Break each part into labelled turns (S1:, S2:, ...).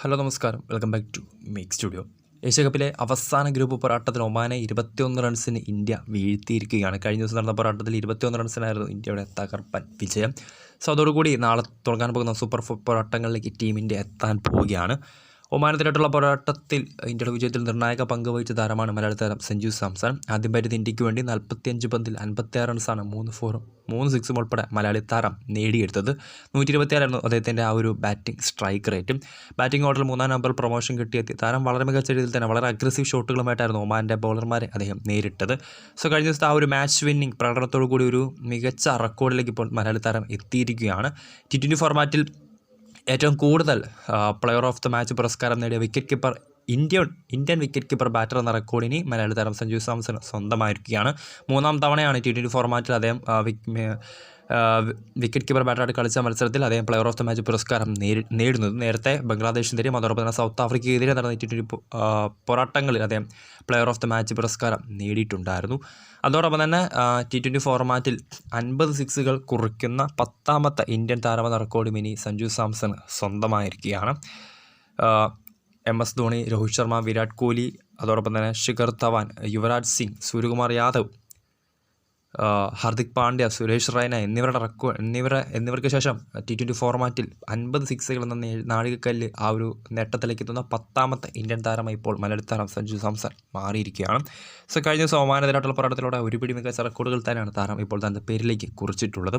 S1: Hello നമസ്കാരം. Welcome back to make studio. ഏഷ്യാകപ്പിലെ അവസാന group പോരാട്ടത്തിൽ ഒമാനെ ഇരുപത്തിയൊന്ന് റൺസിന് ഇന്ത്യ വീഴ്ത്തിയിരിക്കുകയാണ്. കഴിഞ്ഞ ദിവസം നടന്ന പോരാട്ടത്തിൽ ഇരുപത്തിയൊന്ന് റൺസിനായിരുന്നു ഇന്ത്യയുടെ തകർപ്പൻ വിജയം. സോ അതോടുകൂടി നാളെ തുടങ്ങാൻ പോകുന്ന സൂപ്പർ പോരാട്ടങ്ങളിലേക്ക് ടീമിന്റെ എത്താൻ പോവുകയാണ്. ഒമാനത്തിനായിട്ടുള്ള പോരാട്ടത്തിൽ ഇന്ത്യയുടെ വിജയത്തിൽ നിർണായക പങ്ക് വഹിച്ച താരമാണ് മലയാളി താരം സഞ്ജു സാംസൺ. ആദ്യം പരിധി ഇന്ത്യയ്ക്ക് വേണ്ടി നാൽപ്പത്തിയഞ്ച് പന്തിൽ അൻപത്തിയാറ് റൺസാണ് മൂന്ന് ഫോറും മൂന്ന് സിക്സും ഉൾപ്പെടെ മലയാളി താരം നേടിയെടുത്തത്. നൂറ്റി ഇരുപത്തിയാറായിരുന്നു അദ്ദേഹത്തിന്റെ ആ ഒരു ബാറ്റിംഗ് സ്ട്രൈക്ക് റേറ്റും ബാറ്റിംഗ് ഓർഡറിൽ മൂന്നാം നമ്പർ പ്രൊമോഷൻ കിട്ടിയെത്തി താരം വളരെ മികച്ച രീതിയിൽ തന്നെ വളരെ അഗ്രസീവ് ഷോട്ടുകളുമായിട്ടായിരുന്നു ഒമാന്റെ ബൗളർമാരെ അദ്ദേഹം നേരിട്ടത്. സോ കഴിഞ്ഞ ദിവസത്തെ ആ ഒരു മാച്ച് വിന്നിംഗ് പ്രകടനത്തോടു കൂടി ഒരു മികച്ച റെക്കോർഡിലേക്ക് ഇപ്പോൾ മലയാളി താരം എത്തിയിരിക്കുകയാണ്. ടി ട്വന്റി ഫോർമാറ്റിൽ ഏറ്റവും കൂടുതൽ പ്ലെയർ ഓഫ് ദ മാച്ച് പുരസ്കാരം നേടിയ wicket keeper India Indian wicket keeper batter എന്ന റെക്കോർഡിന് മലയാളി താരം സഞ്ജു സാംസൺ സ്വന്തമായിരിക്കുകയാണ്. മൂന്നാം തവണയാണ് ടി ട്വന്റി ഫോർമാറ്റിൽ അദ്ദേഹം വിക്കറ്റ് കീപ്പർ ബാറ്ററായിട്ട് കളിച്ച മത്സരത്തിൽ അദ്ദേഹം പ്ലെയർ ഓഫ് ദ മാച്ച് പുരസ്കാരം നേടി നേടുന്നത്. നേരത്തെ ബംഗ്ലാദേശിനെതിരെയും അതോടൊപ്പം തന്നെ സൗത്ത് ആഫ്രിക്കയ്ക്കെതിരെ നടന്ന ടി ട്വന്റി പോരാട്ടങ്ങളിൽ അദ്ദേഹം പ്ലെയർ ഓഫ് ദ മാച്ച് പുരസ്കാരം നേടിയിട്ടുണ്ടായിരുന്നു. അതോടൊപ്പം തന്നെ ടി ട്വന്റി ഫോർമാറ്റിൽ അൻപത് സിക്സുകൾ കുറിക്കുന്ന പത്താമത്തെ ഇന്ത്യൻ താരമെന്ന റെക്കോർഡും ഇനി സഞ്ജു സാംസൺ സ്വന്തമായിരിക്കുകയാണ്. എം എസ് ധോണി രോഹിത് ശർമ്മ വിരാട് കോഹ്ലി അതോടൊപ്പം തന്നെ ശിഖർ ധവാൻ യുവരാജ് സിംഗ് സൂര്യകുമാർ യാദവ് ഹാർദിക് പാണ്ഡ്യ സുരേഷ് റൈന എന്നിവരുടെ റെക്കോർഡ് എന്നിവരെ എന്നിവർക്ക് ശേഷം ടി ട്വന്റി ഫോർമാറ്റിൽ അൻപത് സിക്സുകൾ എന്ന നാഴികക്കല്ല് ആ ഒരു നേട്ടത്തിലേക്ക് എത്തുന്ന പത്താമത്തെ ഇന്ത്യൻ താരമായി ഇപ്പോൾ മലയാളി താരം സഞ്ജു സാംസൺ മാറിയിരിക്കുകയാണ്. സോ കഴിഞ്ഞ ദിവസം ഒമാനെതിരായിട്ടുള്ള പോരാട്ടത്തിലൂടെ ഒരുപിടി മികച്ച റെക്കോർഡുകൾ തന്നെയാണ് താരം ഇപ്പോൾ തന്റെ പേരിലേക്ക് കുറിച്ചിട്ടുള്ളത്.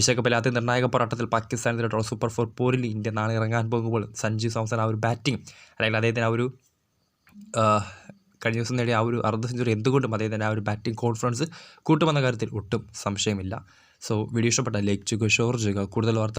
S1: ഏഷ്യാകപ്പിലെ ആദ്യ നിർണായക പോരാട്ടത്തിൽ പാകിസ്ഥാനെതിരായിട്ടുള്ള സൂപ്പർ ഫോർ പോരിൽ ഇന്ത്യ നാളെ ഇറങ്ങാൻ പോകുമ്പോൾ സഞ്ജു സാംസൺ ആ ഒരു ബാറ്റിംഗ് അല്ലെങ്കിൽ അദ്ദേഹത്തിന് ആ ഒരു കഴിഞ്ഞ ദിവസം നേടിയ ആ ഒരു അർദ്ധ സെഞ്ചുറി എന്തുകൊണ്ടും തന്നെ ആ ഒരു ബാറ്റിംഗ് കോൺഫിഡൻസ് കൂട്ടുമെന്ന കാര്യത്തിൽ ഒട്ടും സംശയമില്ല. സോ വീഡിയോ ഇഷ്ടപ്പെട്ട ലൈക്ക് ചെയ്യുക ഷെയർ ചെയ്യുക കൂടുതൽ വാർത്ത